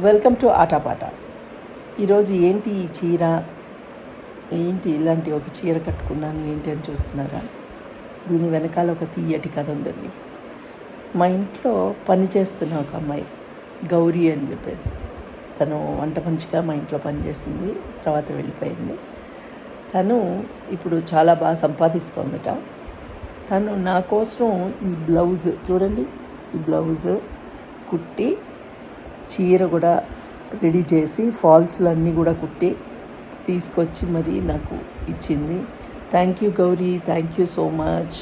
Welcome to ఆటాపాట. ఈరోజు ఏంటి ఈ చీర? ఏంటి ఇలాంటి ఒక చీర కట్టుకున్నాను ఏంటి అని చూస్తున్నారా? దీని వెనకాల ఒక తీయటి కథ ఉందండి. మా ఇంట్లో పని చేస్తున్న ఒక అమ్మాయి గౌరీ అని చెప్పేసి. తను వంట మంచిగా మా ఇంట్లో పనిచేసింది తర్వాత వెళ్ళిపోయింది. తను ఇప్పుడు చాలా బాగా సంపాదిస్తోందట. తను నా కోసం ఈ బ్లౌజ్ చూడండి ఈ బ్లౌజ్ కుట్టి చీర కూడా రెడీ చేసి ఫాల్స్లన్నీ కూడా కుట్టి తీసుకొచ్చి మరి నాకు ఇచ్చింది. Thank you Gauri thank you so much.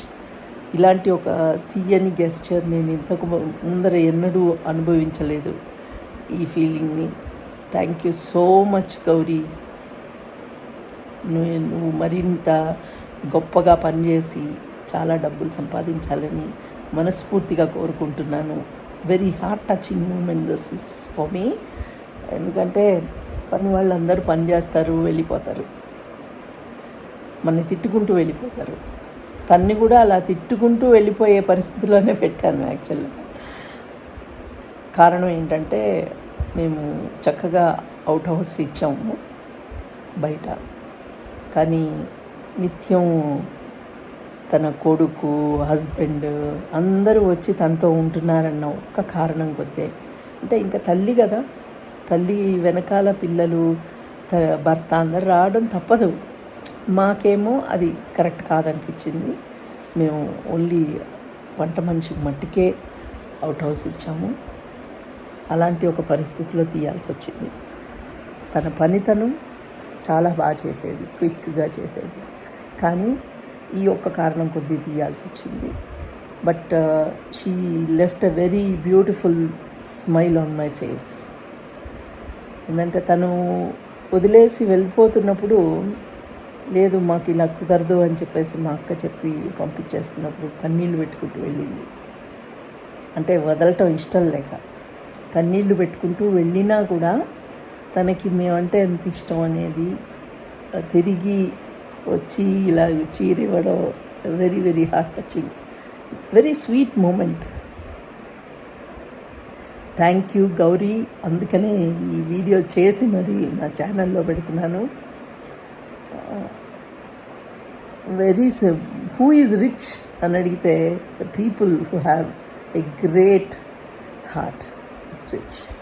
ఇలాంటి ఒక తీయని గెస్చర్ నేను ఇంతకు ముందర ఎన్నడూ అనుభవించలేదు ఈ ఫీలింగ్ని thank you so much Gauri. నువ్వు నువ్వు మరింత గొప్పగా పనిచేసి చాలా డబ్బులు సంపాదించాలని మనస్ఫూర్తిగా కోరుకుంటున్నాను. Very heart touching moment this is for me ఎందుకంటే పని వాళ్ళందరూ పని చేస్తారు వెళ్ళిపోతారు. మనని తిట్టుకుంటూ వెళ్ళిపోతారు. తన్ని కూడా అలా తిట్టుకుంటూ వెళ్ళిపోయే పరిస్థితిలోనే పెట్టాను యాక్చువల్గా. కారణం ఏంటంటే మేము చక్కగా అవుట్ హౌస్ ఇచ్చాము బయట. కానీ నిత్యం తన కొడుకు హస్బెండ్ అందరూ వచ్చి తనతో ఉంటున్నారన్న ఒక్క కారణం కొద్దే. అంటే ఇంకా తల్లి కదా. తల్లి వెనకాల పిల్లలు త భర్త అందరు రావడం తప్పదు. మాకేమో అది కరెక్ట్ కాదనిపించింది. మేము ఓన్లీ వంట మనిషి మట్టికే అవుట్ హౌస్ ఇచ్చాము. అలాంటి ఒక పరిస్థితిలో తీయాల్సి వచ్చింది. తన పనితనం చాలా బాగా చేసేది క్విక్గా చేసేది. కానీ ఈ ఒక్క కారణం కొద్దీ తీయాల్సి వచ్చింది. But she left a very beautiful smile on my face ఏంటంటే తను వదిలేసి వెళ్ళిపోతున్నప్పుడు లేదు మాకు ఇలా కుదరదు అని చెప్పేసి మా అక్క చెప్పి పంపించేస్తున్నప్పుడు కన్నీళ్ళు పెట్టుకుంటూ వెళ్ళింది. అంటే వదలటం ఇష్టం లేక. కన్నీళ్ళు పెట్టుకుంటూ వెళ్ళినా కూడా తనకి మేమంటే ఎంత ఇష్టం అనేది uh, తిరిగి వచ్చి ఇలా చీరివ్వడం very very heart touching very sweet moment thank you Gauri అందుకనే ఈ వీడియో చేసి మరి నా ఛానల్లో పెడుతున్నాను. వెరీ హూ ఈజ్ రిచ్ అని అడిగితే the people who have a great heart is rich